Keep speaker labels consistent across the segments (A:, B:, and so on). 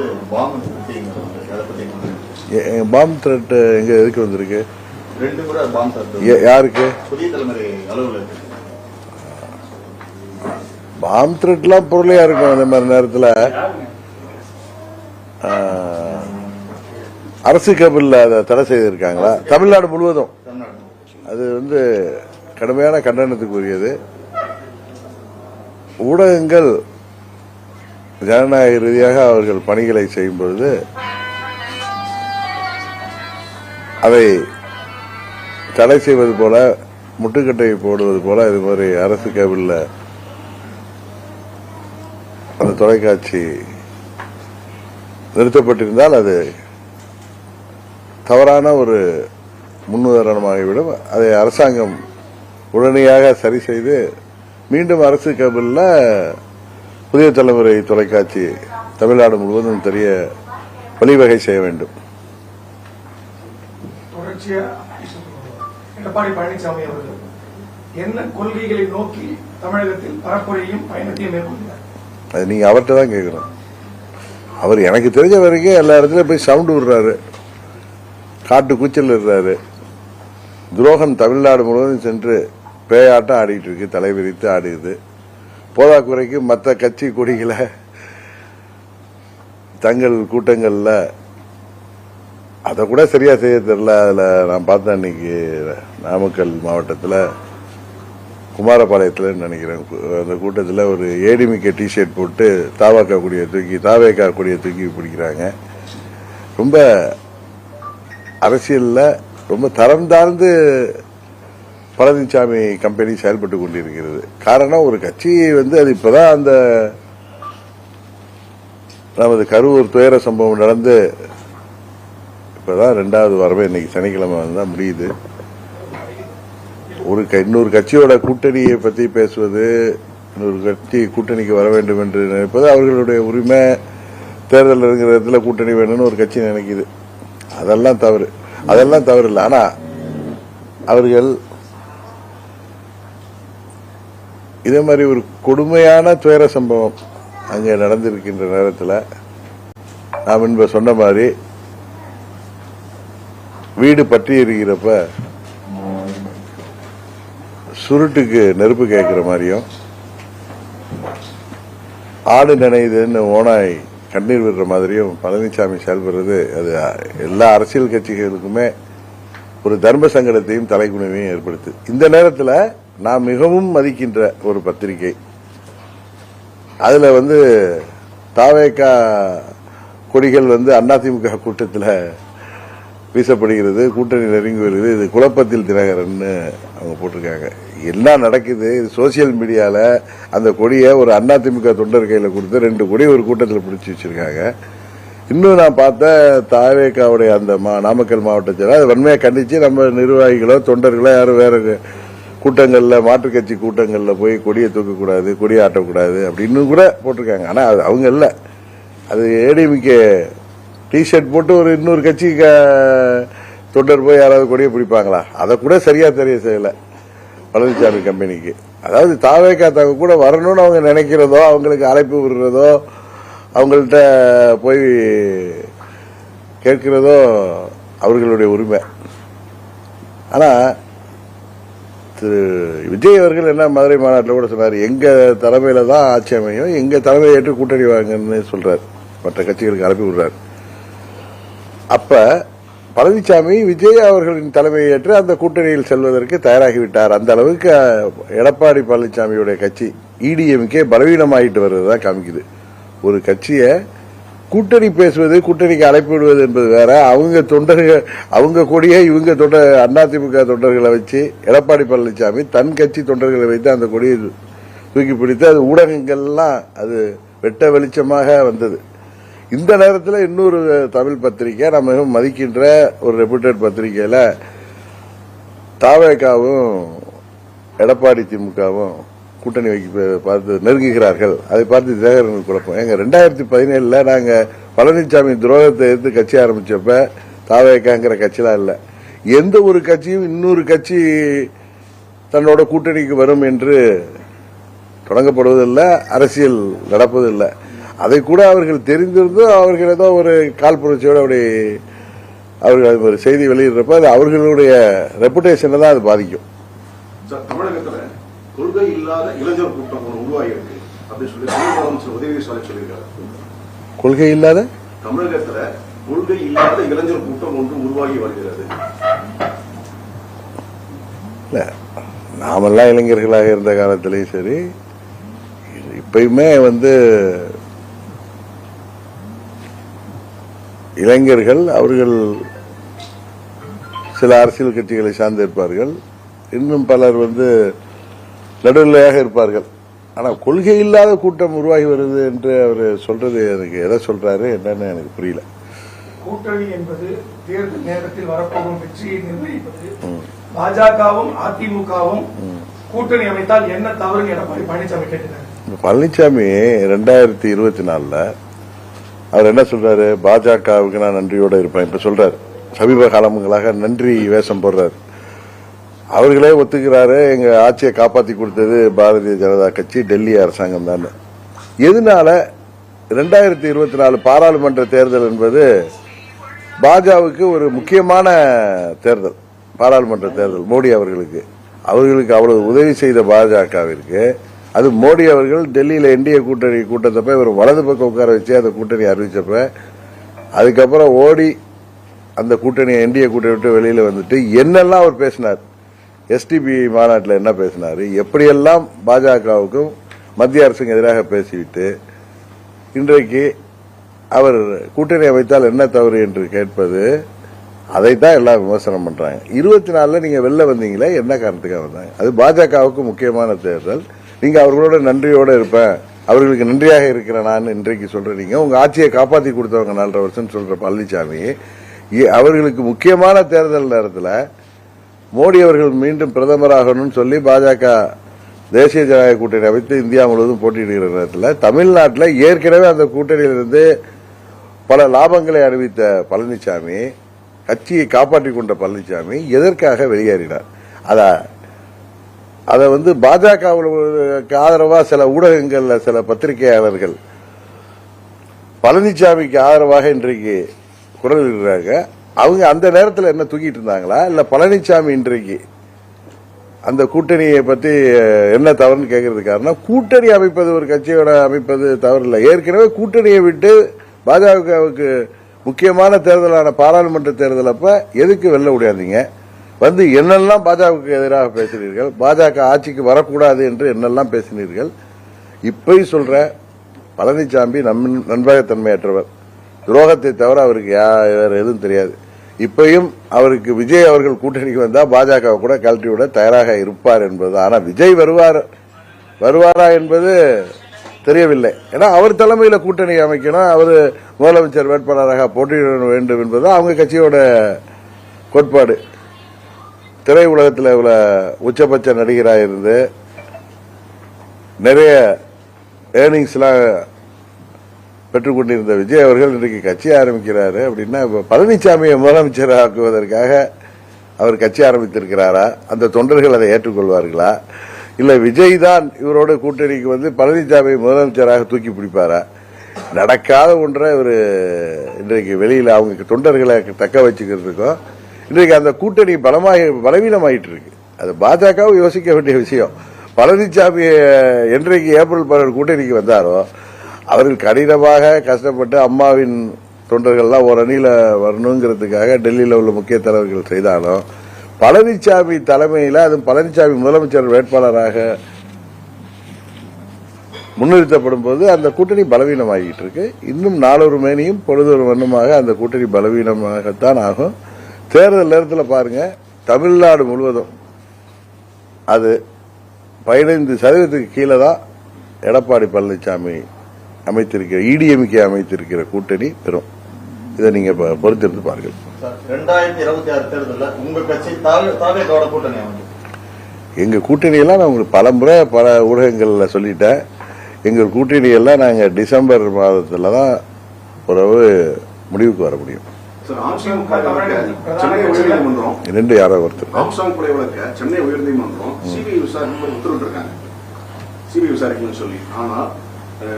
A: வந்து பாம்பு சுட்டிங்கிறது அதை பத்தி என்ன நினைக்கிறீங்க?
B: பாம் த்ரெட் எங்க எதுக்கு வந்திருக்கு?
A: ரெண்டு முறை பாம்பு சாப்பிட்டு
B: யா- யாருக்கு?
A: புதிய தலைமுறை அலுவலகத்துக்கு.
B: பாம் த்ரெட்லாம் பொருளையா இருக்கும் அந்த மாதிரி நேரத்தில். அரசு கேபிள்ல அதை தடை செய்திருக்காங்களா? தமிழ்நாடு முழுவதும்.
A: தமிழ்நாடு
B: அது வந்து கடுமையான கண்டனத்துக்குரியது. ஊடகங்கள் ஜனநாயக ரீதியாக அவர்கள் பணிகளை செய்யும் பொழுது அதை தடை செய்வது போல முட்டுக்கட்டை போடுவது போல இது மாதிரி அரசு கேபிளில் அந்த தொலைக்காட்சி நிறுத்தப்பட்டிருந்தால் அது தவறான ஒரு முன்னுதாரணமாகிவிடும். அதை அரசாங்கம் உடனடியாக சரி செய்து மீண்டும் அரசு கேபிளில் புதிய தலைமுறை தொலைக்காட்சி தமிழ்நாடு முழுவதும் தெரிய வழிவகை செய்ய வேண்டும்.
C: எடப்பாடி பழனிசாமி அவர்கள் என்ன கொள்கைகளை நோக்கி தமிழகத்தில் பரப்புரையும் பயணத்தையும் மேற்கொள்கிறார்?
B: அது நீங்க அவர்கிட்ட தான் கேட்கணும் அவர் எனக்கு தெரிஞ்ச வரைக்கும் எல்லா இடத்துலயும் போய் சவுண்டு விடுறாரு. காட்டு கூச்சல் இருறாரு துரோகம் தமிழ்நாடு முழுவதும் சென்று பேயாட்டம் ஆடிட்டு இருக்கு தலை விரித்து ஆடுது போதாக்குறைக்கு மற்ற கட்சி கொடிகளை தங்கள் கூட்டங்களில் அதை கூட சரியா செய்ய தெரியல. அதில் நான் பார்த்தேன் அன்னைக்கு நாமக்கல் மாவட்டத்தில் குமாரபாளையத்தில் நினைக்கிறேன். அந்த கூட்டத்தில் ஒரு ஏடிமிக்க டிஷர்ட் போட்டு தாவாக்கா கொடியை தூக்கி தாவேக்கா கொடியை தூக்கி பிடிக்கிறாங்க. ரொம்ப அரசியலில் ரொம்ப தரம் தாழ்ந்து பழனிசாமி கம்பெனி செயல்பட்டு கொண்டிருக்கிறது. காரணம் ஒரு கட்சி வந்து அது இப்பதான் அந்த நமது கரூர் துயர சம்பவம் நடந்து இப்பதான் ரெண்டாவது வரவே இன்னைக்கு சனிக்கிழமை தான் முடியுது. ஒரு க- இன்னொரு கட்சியோட கூட்டணியை பத்தி பேசுவது இன்னொரு கட்சி கூட்டணிக்கு வர வேண்டும் என்று நினைப்பது அவர்களுடைய உரிமை. தேர்தல் இருக்கிற இடத்துல கூட்டணி வேணும்னு ஒரு கட்சி நினைக்குது. அதெல்லாம் தவறு. அதெல்லாம் தவறு இல்லை ஆனா அவர்கள் இதே மாதிரி ஒரு கொடுமையான துயர சம்பவம் அங்கே நடந்திருக்கின்ற நேரத்தில் நாம் இன்ப சொன்ன மாதிரி வீடு பற்றி இருக்கிறப்ப சுருட்டுக்கு நெருப்பு கேட்கிற மாதிரியும் ஆடு நினைதுன்னு ஓனாய் கண்ணீர் விடுற மாதிரியும் பழனிசாமி செயல்படுறது அது எல்லா அரசியல் கட்சிகளுக்குமே ஒரு தர்ம சங்கடத்தையும் தலைக்குணிவையும் ஏற்படுத்து. இந்த நேரத்தில் நான் மிகவும் மதிக்கின்ற ஒரு பத்திரிகை. அதுல வந்து தாவேக்கா கொடிகள் வந்து அதிமுக கூட்டத்தில் வீசப்படுகிறது கூட்டணி நெருங்கி வருகிறது. இது குழப்பத்தில் தினகரன் அவங்க போட்டிருக்காங்க. என்ன நடக்குது. இது சோசியல் மீடியாவில் அந்த கொடியை ஒரு அதிமுக தொண்டர் கையில் கொடுத்து ரெண்டு கொடி ஒரு கூட்டத்தில் பிடிச்சி வச்சிருக்காங்க. இன்னும் நான் பார்த்தேன் தாவேக்காவுடைய அந்த மா- நாமக்கல் மாவட்டத்தில் அதை வன்மையாக கண்டிச்சு நம்ம நிர்வாகிகளோ தொண்டர்களோ யாரும் வேற கூட்டங்களில் மாற்றுக் கட்சி கூட்டங்களில் போய் கொடியை தூக்கக்கூடாது கொடியை ஆட்டக்கூடாது அப்படின்னு கூட போட்டிருக்காங்க. ஆனால் அது அவங்க இல்லை. அது ஏடிஎம்கே டிஷர்ட் போட்டு ஒரு இன்னொரு கட்சி க- தொண்டர் போய் யாராவது கொடியை பிடிப்பாங்களா? அதை கூட சரியாக தெரிய செய்யல. பழனிசாமி கம்பெனிக்கு. அதாவது தாவேக்கா தங்க கூட வரணும்னு அவங்க நினைக்கிறதோ அவங்களுக்கு அழைப்பு விடுறதோ அவங்கள்ட்ட போய் கேட்கிறதோ அவர்களுடைய உரிமை. ஆனால் திரு விஜய் அவர்கள் என்ன மதுரை மாநாட்டில் கூட சொன்னார் எங்க தலைமையில தான் ஆட்சி அமையும் எங்க தலைமையை ஏற்று கூட்டணி வாங்கன்னு சொல்கிறார் மற்ற கட்சிகளுக்கு அனுப்பி விடுறார். அப்ப பழனிசாமி விஜய் அவர்களின் தலைமையை ஏற்று அந்த கூட்டணியில் செல்வதற்கு தயாராகிவிட்டார். அந்த அளவுக்கு எடப்பாடி பழனிசாமியுடைய கட்சி இடிஎம்கே பலவீனமாயிட்டு வருவதா காமிக்குது. ஒரு கட்சியை கூட்டணி பேசுவது கூட்டணிக்கு அழைப்பு விடுவது என்பது வேற. அவங்க தொண்டர்கள் அவங்க கொடியை இவங்க தொண்டர் அதிமுக தொண்டர்களை வச்சு எடப்பாடி பழனிசாமி தன் கட்சி தொண்டர்களை வைத்து அந்த கொடியை தூக்கி பிடித்து அது ஊடகங்கள்லாம் அது வெட்ட வெளிச்சமாக வந்தது. இந்த நேரத்தில் இன்னொரு தமிழ் பத்திரிகை நம்ம மிகவும் மதிக்கின்ற ஒரு ரெப்யூட்டட் பத்திரிகையில தாவேக்காவும் எடப்பாடி திமுகவும் கூட்டணி வைக்க பார்த்து நெருங்குகிறார்கள். அதை பார்த்து தினகரன் குழப்பம். எங்க ரெண்டாயிரத்தி பதினேழுல நாங்க பழனிசாமி துரோகத்தை எதிர்த்து கட்சி ஆரம்பிச்சப்ப தாவேக்காங்கிற கட்சிலாம் இல்லை. எந்த ஒரு கட்சியும் இன்னொரு கட்சி தன்னோட கூட்டணிக்கு வரும் என்று தொடங்கப்படுவதில்லை அரசியல் நடப்பதில்லை. அதை கூட அவர்கள் தெரிந்திருந்து அவர்கள் ஏதோ ஒரு கால் புரட்சியோடு அப்படி அவர்கள் ஒரு செய்தி வெளியிடுறப்ப அது அவர்களுடைய ரெப்புடேஷனை தான் அது பாதிக்கும்.
D: தமிழகத்தில் கொள்கை இல்லாத இளைஞர் கூட்டம் ஒன்று உருவாகி இருக்கு அப்படின்னு சொல்லி முதலமைச்சர் உதயநிதி ஸ்டாலின் சொல்லியிருக்காரு.
B: கொள்கை இல்லாத
D: தமிழகத்துல கொள்கை இல்லாத இளைஞர் கூட்டம் ஒன்று உருவாகி வருகிறது.
B: இல்ல நாமெல்லாம் இளைஞர்களாக இருந்த காலத்திலையும் சரி இப்பயுமே வந்து இளைஞர்கள் அவர்கள் சில அரசியல் கட்சிகளை சார்ந்திருப்பார்கள். இன்னும் பலர் வந்து நடுநிலையாக இருப்பார்கள். ஆனா கொள்கை இல்லாத கூட்டம் உருவாகி வருது என்று அவர் சொல்றது எனக்கு எதை சொல்றாரு என்னன்னு எனக்கு புரியல.
C: கூட்டணி என்பது தேர்தல் நேரத்தில் வரப்போகும் வெற்றியை நிர்ணயிப்பது. பாஜகவும் அதிமுகவும் கூட்டணி அமைத்தால் என்ன தவறுன்னு எடப்பாடி பழனிசாமி கேட்டுக்காரு
B: பழனிசாமி ரெண்டாயிரத்தி இருபத்தி நாலுல அவர் என்ன சொல்றாரு? பாஜகவுக்கு நான் நன்றியோட இருப்பேன் இப்ப சொல்றாரு. சமீப காலங்களாக நன்றி வேஷம் போடுறாரு. அவர்களே ஒத்துக்கிறாரு எங்க ஆட்சியை காப்பாத்தி கொடுத்தது பாரதிய ஜனதா கட்சி டெல்லி அரசாங்கம் தான். எதனால ரெண்டாயிரத்தி இருபத்தி நாலு பாராளுமன்ற தேர்தல் என்பது பாஜகவுக்கு ஒரு முக்கியமான தேர்தல் பாராளுமன்ற தேர்தல் மோடி அவர்களுக்கு. அவர்களுக்கு அவ்வளவு உதவி செய்த பாஜகவிற்கு. அது மோடி அவர்கள் டெல்லியில் என்டிஏ கூட்டணி கூட்டத்தப்ப இவர் வலது பக்கம் உட்கார வச்சு அந்த கூட்டணி அறிவிச்சப்ப அதுக்கப்புறம் ஓடி அந்த கூட்டணி என்டிஏ கூட்டணி விட்டு வெளியில் வந்துட்டு என்னெல்லாம் அவர் பேசினார். எஸ்டிபி மாநாட்டில் என்ன பேசினார்? எப்படியெல்லாம் பாஜகவுக்கும் மத்திய அரசுக்கு எதிராக பேசிவிட்டு இன்றைக்கு அவர் கூட்டணி அமைத்தால் என்ன தவறு என்று கேட்பது அதைத்தான் எல்லாம் விமர்சனம் பண்றாங்க. இருபத்தி நாலுல நீங்க வெளில வந்தீங்களே என்ன காரணத்துக்காக வந்தாங்க? அது பாஜகவுக்கு முக்கியமான தேர்தல். நீங்க அவர்களோட நன்றியோட இருப்பேன். அவர்களுக்கு நன்றியாக இருக்கிறேன் நான் இன்றைக்கு சொல்றேன் நீங்க உங்க ஆட்சியை காப்பாற்றி கொடுத்தவங்க நாலரை வருஷம் சொல்ற பழனிசாமி இ- அவர்களுக்கு முக்கியமான தேர்தல் நேரத்தில் மோடி அவர்கள் மீண்டும் பிரதமராகணும்னு சொல்லி பாஜக தேசிய ஜனநாயக கூட்டணி அமைத்து இந்தியா முழுவதும் போட்டியிடுகிற நேரத்தில் தமிழ்நாட்டில் ஏற்கனவே அந்த கூட்டணியிலிருந்து பல லாபங்களை அறிவித்த பழனிசாமி கட்சியை காப்பாற்றிக் கொண்ட பழனிசாமி எதற்காக வெளியேறினார்? அத அதை வந்து பாஜகவுக்கு ஆதரவாக சில ஊடகங்களில் சில பத்திரிகையாளர்கள் பழனிசாமிக்கு ஆதரவாக இன்றைக்கு குரல் இடுறாங்க. அவங்க அந்த நேரத்தில் என்ன தூக்கிட்டு இருந்தாங்களா? இல்ல பழனிசாமி இன்றைக்கு அந்த கூட்டணியை பத்தி என்ன தவறுன்னு கேட்கறது கூட்டணி அமைப்பது ஒரு கட்சியோட அமைப்பது தவறு இல்லை ஏற்கனவே கூட்டணியை விட்டு பாஜகவுக்கு முக்கியமான தேர்தலான பாராளுமன்ற தேர்தல் அப்ப எதுக்கு வெளில முடியாதீங்க? வந்து என்னெல்லாம் பாஜகவுக்கு எதிராக பேசினீர்கள்? பாஜக ஆட்சிக்கு வரக்கூடாது என்று என்னெல்லாம் பேசினீர்கள்? இப்பயும் சொல்ற பழனிசாமி நம் நண்பகத்தன்மையற்றவர். துரோகத்தை தவிர அவருக்கு வேற எதுவும் தெரியாது. இப்பயும் அவருக்கு விஜய் அவர்கள் கூட்டணிக்கு வந்தா பாஜக கூட கழட்டி விட தயாராக இருப்பார் என்பது. ஆனா விஜய் வருவார் வருவாரா என்பது தெரியவில்லை. ஏன்னா அவர் தலைமையில கூட்டணி அமைக்கணும் அவர் முதலமைச்சர் வேட்பாளராக போட்டியிட வேண்டும் என்பது அவங்க கட்சியோட கோட்பாடு. திரை உலகத்தில் இவ்வளவு உச்சபட்ச நடிகராக இருந்து நிறைய ஏர்னிங்ஸ்லாம் பெற்றுக்கொண்டிருந்த விஜய் அவர்கள் இன்றைக்கு கட்சி ஆரம்பிக்கிறாரு. அப்படின்னா பழனிசாமியை முதலமைச்சர் ஆக்குவதற்காக அவர் கட்சி ஆரம்பித்திருக்கிறாரா? அந்த தொண்டர்கள் அதை ஏற்றுக்கொள்வார்களா? இல்ல விஜய் தான் இவரோட கூட்டணிக்கு வந்து பழனிசாமியை முதலமைச்சராக தூக்கி பிடிப்பாரா? நடக்காத ஒன்றை இவர் இன்றைக்கு வெளியில் அவங்க தொண்டர்களை தக்க வச்சுக்கிறதுக்கும் இன்றைக்கு அந்த கூட்டணி பலமாக பலவீனமாயிட்டு இருக்கு அது பாஜகவும் யோசிக்க வேண்டிய விஷயம். பழனிசாமி என்றைக்கு ஏப்ரல் பதினேழு கூட்டணிக்கு வந்தாரோ அவர்கள் கடினமாக கஷ்டப்பட்டு அம்மாவின் தொண்டர்கள்லாம் ஒரு அணியில் வரணுங்கிறதுக்காக டெல்லியில் உள்ள முக்கிய தலைவர்கள் செய்தாலும் பழனிசாமி தலைமையில் அது பழனிசாமி முதலமைச்சர் வேட்பாளராக முன்னிறுத்தப்படும் போது அந்த கூட்டணி பலவீனமாகிட்டு இருக்கு இன்னும் நாலொரு மேனியும் பொழுதொரு வண்ணமாக அந்த கூட்டணி பலவீனமாகத்தான் ஆகும். தேர்தல் நேரத்தில் பாருங்க தமிழ்நாடு முழுவதும் அது பதினைந்து சதவீதத்துக்கு கீழே தான் எடப்பாடி பழனிசாமி அமைத்திருக்கிற இடிஎம்கே அமைத்திருக்கிற கூட்டணி பெறும். இதை நீங்க பொறுத்திருந்து பாருங்கள். எங்க கூட்டணியெல்லாம் நான் உங்களுக்கு பல முறை பல ஊடகங்கள்ல சொல்லிட்டேன். எங்க கூட்டணியெல்லாம் நாங்க டிசம்பர் மாதத்துல தான் உறவு முடிவுக்கு வர முடியும். ரெண்டு யாரோ ஒருத்தர்.
D: சென்னை உயர்நீதிமன்றம் சிபிஐ விசாரிக்க உத்தரவிட்டிருக்காங்க. சிபிஐ விசாரிக்கணும்னு சொல்லி. ஆனால்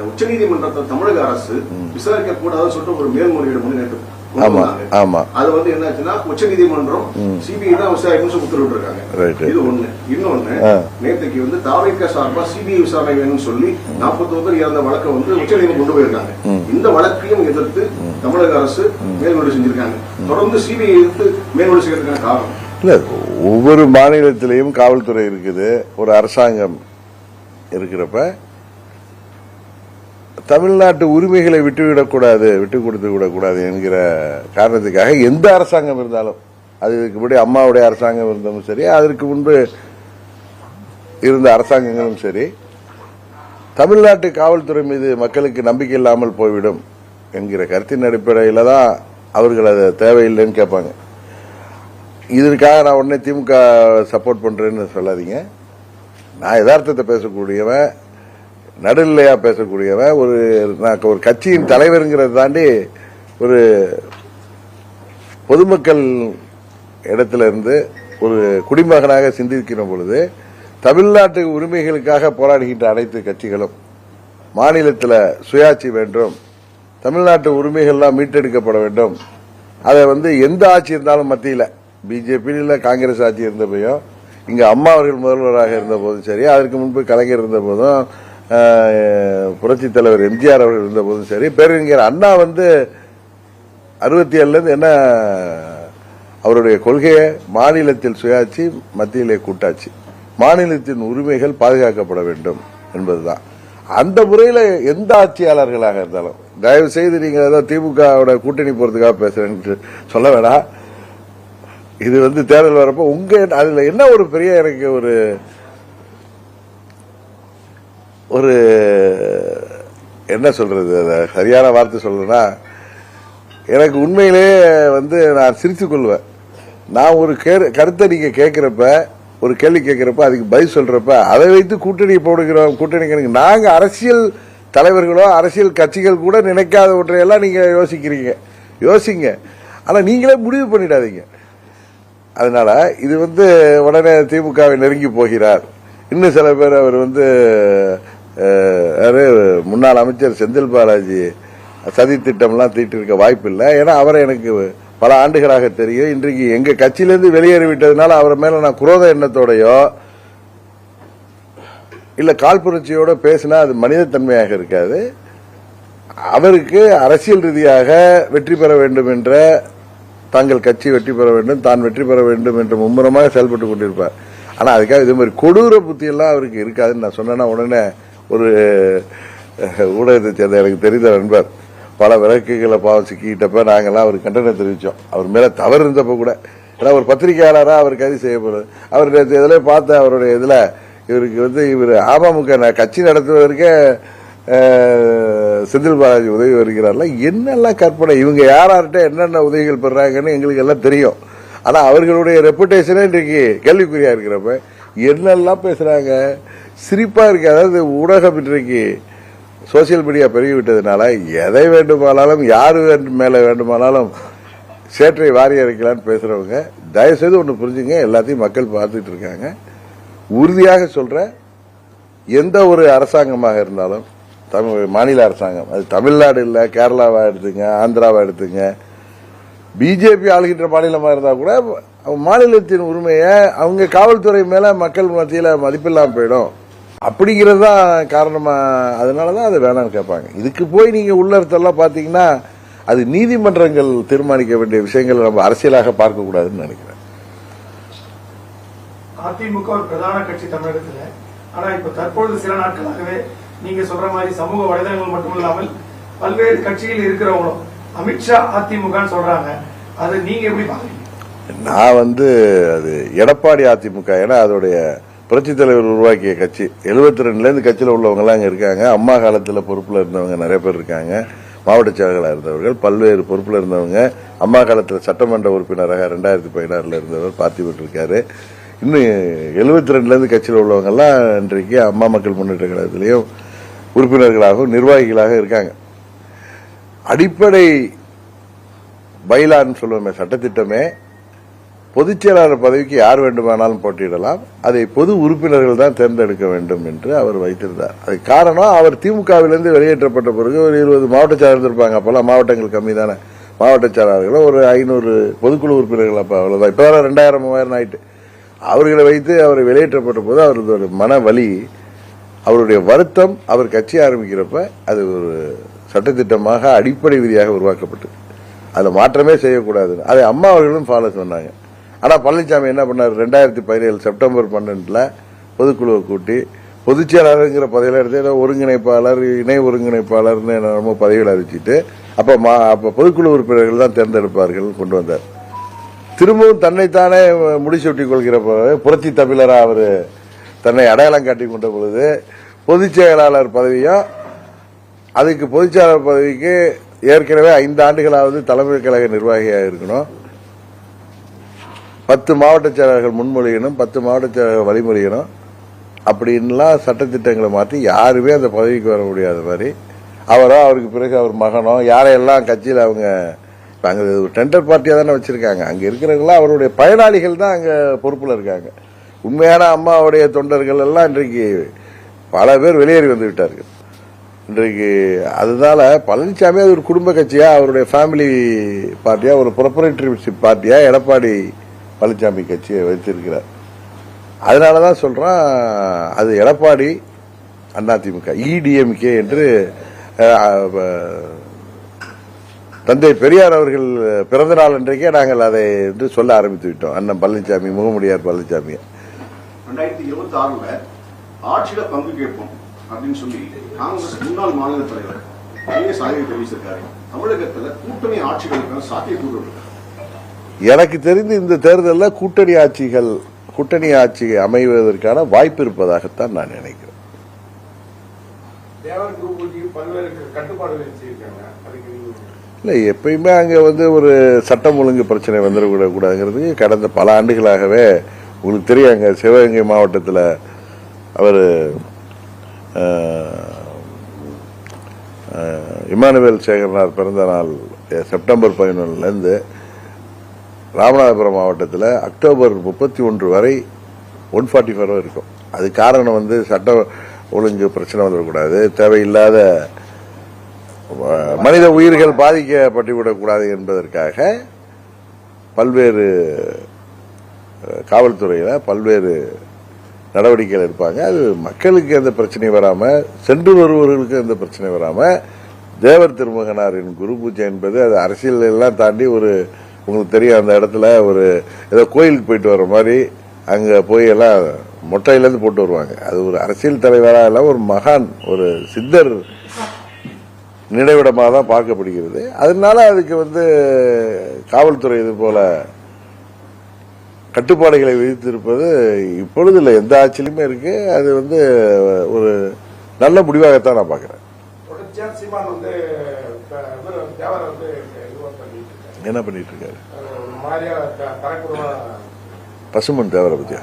D: உச்சநீதிமன்றத்தை தமிழக அரசு விசாரிக்க கூடாதுன்னு சொல்லிட்டு ஒரு மேல்முறையீடு.
B: ஆமா.
D: அது வந்து என்னாச்சுன்னா உச்சநீதிமன்றம் சிபிஐ தான் உத்தரவிட்டு இருக்காங்க. இது ஒண்ணு. இன்னொன்னு. நேற்றுக்கு வந்து தாவைக்க சார்பா சிபிஐ விசாரணை வேணும்னு சொல்லி நாற்பத்தி பேர் இறந்த வழக்கை வந்து உச்சநீதிமன்றம் கொண்டு போயிருக்காங்க. இந்த வழக்கையும் எதிர்த்து தமிழக அரசு மேல்முறை செஞ்சிருக்காங்க. தொடர்ந்து சிபிஐ எதிர்த்து மேல்முறை செய்யறதுக்கான காரணம்.
B: இல்ல ஒவ்வொரு மாநிலத்திலையும் காவல்துறை இருக்குது. ஒரு அரசாங்கம் இருக்கிறப்ப தமிழ்நாட்டு உரிமைகளை விட்டுவிடக்கூடாது விட்டு கொடுத்து விடக்கூடாது என்கிற காரணத்துக்காக எந்த அரசாங்கம் இருந்தாலும் அது இதுக்கு முன்னாடி அம்மாவுடைய அரசாங்கம் இருந்தாலும் சரி அதற்கு முன்பு இருந்த அரசாங்கங்களும் சரி தமிழ்நாட்டு காவல்துறை மீது மக்களுக்கு நம்பிக்கை இல்லாமல் போய்விடும் என்கிற கருத்தின் அடிப்படையில் தான் அவர்கள் அதை தேவையில்லைன்னு கேட்பாங்க. இதற்காக நான் உடனே திமுக சப்போர்ட் பண்றேன்னு சொல்லாதீங்க. நான் யதார்த்தத்தை பேசக்கூடியவன் நடுநிலையா பேசக்கூடியவன் ஒரு நான் ஒரு கட்சியின் தலைவருங்கிறத தாண்டி ஒரு பொதுமக்கள் இடத்துல இருந்து ஒரு குடிமகனாக சிந்திக்கிற பொழுது தமிழ்நாட்டு உரிமைகளுக்காக போராடுகின்ற அனைத்து கட்சிகளும் மாநிலத்தில் சுயாட்சி வேண்டும் தமிழ்நாட்டு உரிமைகள்லாம் மீட்டெடுக்கப்பட வேண்டும் அதை வந்து எந்த ஆட்சி இருந்தாலும் மத்தியில் பிஜேபி இல்லை காங்கிரஸ் ஆட்சி இருந்தபோயும் இங்கே அம்மா அவர்கள் முதல்வராக இருந்தபோதும் சரி அதற்கு முன்பு கலைஞர் இருந்த போதும் புரட்சி தலைவர் எம்ஜிஆர் அவர்கள் இருந்த போதும் சரி பேரறிஞர் அண்ணா வந்து அறுபத்தி ஏழுலேருந்து என்ன அவருடைய கொள்கையை மாநிலத்தில் சுயாட்சி மத்தியிலே கூட்டாட்சி. மாநிலத்தின் உரிமைகள் பாதுகாக்கப்பட வேண்டும் என்பதுதான். அந்த முறையில் எந்த ஆட்சியாளர்களாக இருந்தாலும் தயவு செய்து நீங்கள் ஏதோ திமுகவோட கூட்டணி போகிறதுக்காக பேசுறேன்னு சொல்ல வேணாம். இது வந்து தேர்தல் வரப்போ உங்க அதில் என்ன ஒரு பெரிய எனக்கு ஒரு ஒரு என்ன சொல்றது அதை சரியான வார்த்தை சொல்லணும்னா எனக்கு உண்மையிலேயே வந்து நான் சிரித்து கொள்வேன். நான் ஒரு கே- கருத்தை நீங்க கேட்கிறப்ப ஒரு கேள்வி கேட்கிறப்ப அதுக்கு பதில் சொல்றப்ப அதை வைத்து கூட்டணி போடுகிறோம் கூட்டணி கணக்கு நாங்க அரசியல் தலைவர்களோ அரசியல் கட்சிகள் கூட நினைக்காத ஒன்றையெல்லாம் நீங்க யோசிக்கிறீங்க. யோசிங்க. ஆனால் நீங்களே முடிவு பண்ணிடாதீங்க. அதனால இது வந்து உடனே திமுகவை நெருங்கி போகிறார். இன்னும் சில பேர் அவர் வந்து முன்னாள் அமைச்சர் செந்தில் பாலாஜி சதி திட்டம்லாம் தீட்டிருக்க வாய்ப்பு இல்லை ஏன்னா அவரை எனக்கு பல ஆண்டுகளாக தெரியும். இன்றைக்கு எங்க கட்சியிலேருந்து வெளியேறி விட்டதுனால அவர் மேல நான் குரோத எண்ணத்தோடையோ இல்ல காழ்ப்புணர்ச்சியோட பேசினா அது மனிதத்தன்மையாக இருக்காது. அவருக்கு அரசியல் ரீதியாக வெற்றி பெற வேண்டும் என்ற தங்கள் கட்சி வெற்றி பெற வேண்டும் தான் வெற்றி பெற வேண்டும் என்று மும்முரமாக செயல்பட்டு கொண்டிருப்பார். ஆனா அதுக்காக இது மாதிரி கொடூர புத்தி எல்லாம் அவருக்கு இருக்காதுன்னு நான் சொன்னேன்னா உடனே ஒரு ஊடகத்தை சேர்ந்த எனக்கு தெரிந்த நண்பர் பல விளக்குகளை பாவம் சிக்கிட்டப்ப நாங்கள்லாம் அவர் கண்டனம் தெரிவித்தோம் அவர் மேலே தவறு இருந்தப்ப கூட. ஏன்னா ஒரு பத்திரிகையாளராக அவர் கைது செய்யப்படுது அவர் நேற்று இதுல பார்த்த அவருடைய இதில் இவருக்கு வந்து இவர் அமமுக கட்சி நடத்துவதற்கே செந்தில் பாலாஜி உதவி வருகிறார்ல. என்னெல்லாம் கற்பனை? இவங்க யார்கிட்ட என்னென்ன உதவிகள் பெறாங்கன்னு எங்களுக்கு எல்லாம் தெரியும். ஆனால் அவர்களுடைய ரெப்புடேஷனே இன்றைக்கு கேள்விக்குறியாக இருக்கிறப்ப என்னெல்லாம் பேசுறாங்க? சிரிப்பா இருக்கு. அதாவது ஊடகம் இன்றைக்கு சோசியல் மீடியா பெருகிவிட்டதுனால எதை வேண்டுமானாலும் யாரு வேண்டும் மேல வேண்டுமானாலும் சேற்றை வாரி அரைக்கலான்னு பேசுறவங்க தயவு செய்து ஒன்று புரிஞ்சுங்க. எல்லாத்தையும் மக்கள் பார்த்துட்டு இருக்காங்க. உறுதியாக சொல்கிற எந்த ஒரு அரசாங்கமாக இருந்தாலும் தமிழ் மாநில அரசாங்கம் அது தமிழ்நாடு இல்லை கேரளாவா எடுத்துங்க ஆந்திராவா எடுத்துங்க பிஜேபி ஆளுகின்ற மாநிலமாக இருந்தால் கூட மாநிலத்தின் உரிமையை அவங்க காவல்துறை மேலே மக்கள் மத்தியில் மதிப்பில்லாமல் போயிடும். அப்படிங்கிறது தான் காரணமாக அதனால தான் அது வேணாம்னு கேட்பாங்க. இதுக்கு போய் நீங்கள் உள்ளர்த்தெல்லாம் பார்த்தீங்கன்னா அது நீதிமன்றங்கள் தீர்மானிக்க வேண்டிய விஷயங்களை நம்ம அரசியலாக பார்க்கக்கூடாதுன்னு நினைக்கிறேன்.
C: அதிமுக ஒரு பிரதான கட்சி தமிழகத்தில். ஆனால் இப்போ தற்பொழுது சில நாட்களாகவே நீங்கள் சொல்கிற மாதிரி சமூக வலைதளங்கள் மட்டும் இல்லாமல் பல்வேறு கட்சியில் இருக்கிறவங்களும் அமித்ஷா அதிமுகன்னு சொல்றாங்க. அது நீங்க எப்படி பாக்குறீங்க
B: நான் வந்து அது எடப்பாடி அதிமுக ஏன்னா அதோடைய புரட்சி தலைவர் உருவாக்கிய கட்சி. 72 ரெண்டுல இருந்து கட்சியில உள்ளவங்க எல்லாம் இருக்காங்க. அம்மா காலத்துல பொறுப்புல இருந்தவங்க நிறைய பேர் இருக்காங்க. மாவட்ட செயலாளராக இருந்தவர்கள் பல்வேறு பொறுப்புல இருந்தவங்க. அம்மா காலத்தில் சட்டமன்ற உறுப்பினராக ரெண்டாயிரத்தி பதினாறுல இருந்தவர் பார்த்திபன் இருக்காரு இன்னும் 72 ரெண்டுல இருந்து கட்சியில் உள்ளவங்க எல்லாம் இன்றைக்கு அம்மா மக்கள் முன்னேற்ற கழகத்திலையும் உறுப்பினர்களாகவும் நிர்வாகிகளாக இருக்காங்க. அடிப்படை பைலான்னு சொல்லுவோமே சட்டத்திட்டமே பொதுச் செயலாளர் பதவிக்கு யார் வேண்டுமானாலும் போட்டியிடலாம். அதை பொது உறுப்பினர்கள் தான் தேர்ந்தெடுக்க வேண்டும் என்று அவர் வைத்திருந்தார். அது காரணம் அவர் திமுகவிலிருந்து வெளியேற்றப்பட்ட பிறகு ஒரு இருபது மாவட்ட செயலாளர் இருப்பாங்க அப்பெல்லாம் மாவட்டங்கள் கம்மி தானே. மாவட்ட செயலாளர்கள் ஒரு ஐநூறு பொதுக்குழு உறுப்பினர்கள் அப்போ அவ்வளோதான் இப்போ தான் ரெண்டாயிரம் மூவாயிரம் ஆயிட்டு. அவர்களை வைத்து அவர் வெளியேற்றப்பட்ட போது அவரது ஒரு மன வலி அவருடைய வருத்தம் அவர் கட்சி ஆரம்பிக்கிறப்ப அது ஒரு சட்டத்திட்டமாக அடிப்படை விதியாக உருவாக்கப்பட்டது அதில் மாற்றமே செய்யக்கூடாது. அதை அம்மா அவர்களும் ஃபாலோ சொன்னாங்க. ஆனால் பழனிசாமி என்ன பண்ணார்? ரெண்டாயிரத்தி பதினேழு செப்டம்பர் பன்னெண்டில் பொதுக்குழுவை கூட்டி பொதுச் செயலாளருங்கிற பதவியில் எடுத்து ஏதோ ஒருங்கிணைப்பாளர் இணை ஒருங்கிணைப்பாளர்னு ரொம்ப பதவியில் அறிவிச்சிட்டு அப்போ மா அப்போ பொதுக்குழு உறுப்பினர்கள் தான் தேர்ந்தெடுப்பார்கள் கொண்டு வந்தார். திரும்பவும் தன்னைத்தானே முடிசூட்டிக் கொள்கிற புரட்சி தமிழராக அவர் தன்னை அடையாளம் காட்டி கொண்ட பொழுது பொதுச் செயலாளர் பதவியும் அதுக்கு பொதுச் பதவிக்கு ஏற்கனவே ஐந்து ஆண்டுகளாவது தலைமை கழக நிர்வாகியாக இருக்கணும். பத்து மாவட்ட செயலாளர்கள் முன்மொழியணும் பத்து மாவட்ட செயலாளர்கள் வழிமொழியணும். அப்படின்லாம் சட்டத்திட்டங்களை மாற்றி யாருமே அந்த பதவிக்கு வர முடியாத மாதிரி அவரோ அவருக்கு பிறகு அவர் மகனோ யாரையெல்லாம் கட்சியில் அவங்க அங்கே ஒரு டெண்டர் பார்ட்டியாக தானே வச்சுருக்காங்க. அங்கே இருக்கிறவங்களாம் அவருடைய பயனாளிகள் தான் அங்கே பொறுப்பில் இருக்காங்க. உண்மையான அம்மாவுடைய தொண்டர்கள் எல்லாம் இன்றைக்கு பல பேர் வெளியேறி வந்து விட்டார்கள் இன்றைக்கு அதனால பழனிசாமி அது ஒரு குடும்ப கட்சியா அவருடைய ஃபேமிலி பார்ட்டியா ஒரு ப்ரொப்பரேட்டரிஷிப் பார்ட்டியா எடப்பாடி பழனிசாமி கட்சியை வைத்திருக்கிறார். அதனால தான் சொல்றான் அது எடப்பாடி அதிமுக இடிஎம்கே என்று தந்தை பெரியார் அவர்கள் பிறந்த நாள் அன்றைக்கே நாங்கள் அதை என்று சொல்ல ஆரம்பித்து விட்டோம். அண்ணன் பழனிசாமி முகமுடியார் பழனிசாமி
D: ரெண்டாயிரத்தி இருபத்தி ஆறுல ஆட்சியில பங்கு கேட்போம். அப்படின்னு சொல்லி காங்கிரஸ் முன்னாள் மாநில தலைவர் ஐஏஎஸ் ஆய்வு தெரிவிச்சிருக்காரு. தமிழகத்துல கூட்டணி ஆட்சிகளுக்கான சாத்தியக்கூறு இருக்கு.
B: எனக்கு தெரிந்து இந்த தேர்தலில் கூட்டணி ஆட்சிகள் கூட்டணி ஆட்சி அமைவதற்கான வாய்ப்பு இருப்பதாகத்தான் நான் நினைக்கிறேன். இல்லை எப்பயுமே அங்கே வந்து ஒரு சட்டம் ஒழுங்கு பிரச்சனை வந்துடக்கூடாதுங்கிறதுக்கு கடந்த பல ஆண்டுகளாகவே உங்களுக்கு தெரியும். அங்கே சிவகங்கை மாவட்டத்தில் அவர் இமானுவேல் சேகரனார் பிறந்த நாள் செப்டம்பர் பதினொன்னுலேருந்து ராமநாதபுரம் மாவட்டத்தில் அக்டோபர் முப்பத்தி ஒன்று வரை ஒன் ஃபார்ட்டி ஃபோர் இருக்கும். அது காரணம் வந்து சட்ட ஒழுங்கு பிரச்சனை வந்துடக்கூடாது. தேவையில்லாத மனித உயிர்கள் பாதிக்கப்பட்டு விடக்கூடாது என்பதற்காக பல்வேறு காவல்துறையில் பல்வேறு நடவடிக்கைகள் எடுப்பாங்க. அது மக்களுக்கு எந்த பிரச்சனையும் வராமல் சென்று வருபவர்களுக்கு எந்த பிரச்சனையும் வராமல் தேவர் திருமகனாரின் குரு பூஜை என்பது அது அரசியல் எல்லாம் தாண்டி ஒரு உங்களுக்கு தெரியும் அந்த இடத்துல ஒரு ஏதோ கோயிலுக்கு போயிட்டு வர மாதிரி அங்கே போய் எல்லாம் மொட்டையிலேருந்து போட்டு வருவாங்க. அது ஒரு அரசியல் தலைவராக எல்லாம் ஒரு மகான் ஒரு சித்தர் நினைவிடமாக தான் பார்க்கப்படுகிறது. அதனால அதுக்கு வந்து காவல்துறை இது போல கட்டுப்பாடுகளை விதித்திருப்பது இப்பொழுது இல்லை. எந்த ஆட்சியிலுமே இருக்கு. அது வந்து ஒரு நல்ல முடிவாகத்தான் நான் பார்க்கிறேன். என்ன பண்ணிட்டு இருக்காரு? பசுமன் தேவரை பத்தியா?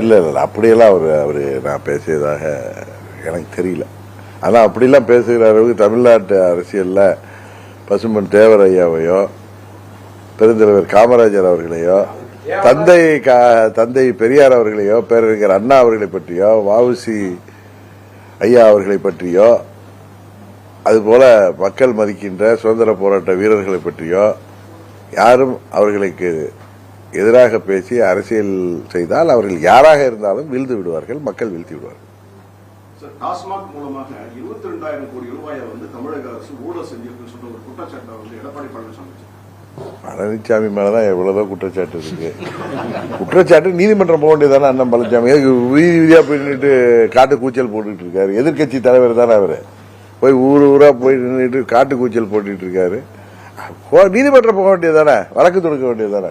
B: இல்ல இல்ல இல்ல, அப்படியெல்லாம் அவர் அவரு நான் பேசியதாக எனக்கு தெரியல. ஆனா அப்படிலாம் பேசுகிற அளவுக்கு தமிழ்நாட்டு அரசியல்ல பசுமன் தேவர் ஐயாவையோ பெருந்தலைவர் காமராஜர் அவர்களையோ தந்தை கா- தந்தை பெரியார் அவர்களையோ பேரறிஞர் அண்ணா அவர்களை பற்றியோ வாவுசி ஐயா அவர்களை பற்றியோ அதுபோல மக்கள் மதிக்கின்ற சுதந்திர போராட்ட வீரர்களை பற்றியோ யாரும் அவர்களுக்கு எதிராக பேசி அரசியல் செய்தால் அவர்கள் யாராக இருந்தாலும் வீழ்ந்து விடுவார்கள் மக்கள் வீழ்த்தி விடுவார்கள்.
D: டாஸ்மாக் மூலமாக இருபத்தி ரெண்டாயிரம் கோடி ரூபாயை வந்து தமிழக அரசு ஊழல் செஞ்சிருக்குன்னு சொல்ற ஒரு குற்றச்சாட்டை வந்து எடப்பாடி பழனிசாமி
B: பழனிசாமி மேலதான் எவ்வளவோ குற்றச்சாட்டு இருக்கு. குற்றச்சாட்டு நீதிமன்றம் போக வேண்டியதானே அண்ணன் பழனிசாமி எதுக்கு வீதி வீதியா போய் நின்னுட்டு காட்டு கூச்சல் போட்டுட்டு இருக்காரு. எதிர்க்கட்சி தலைவர் தானே அவரு. போய் ஊர் ஊரா போய் நின்றுட்டு காட்டு கூச்சல் போட்டுட்டு இருக்காரு. நீதிமன்றம் போக வேண்டியதானே வழக்கு தொடுக்க வேண்டியதானே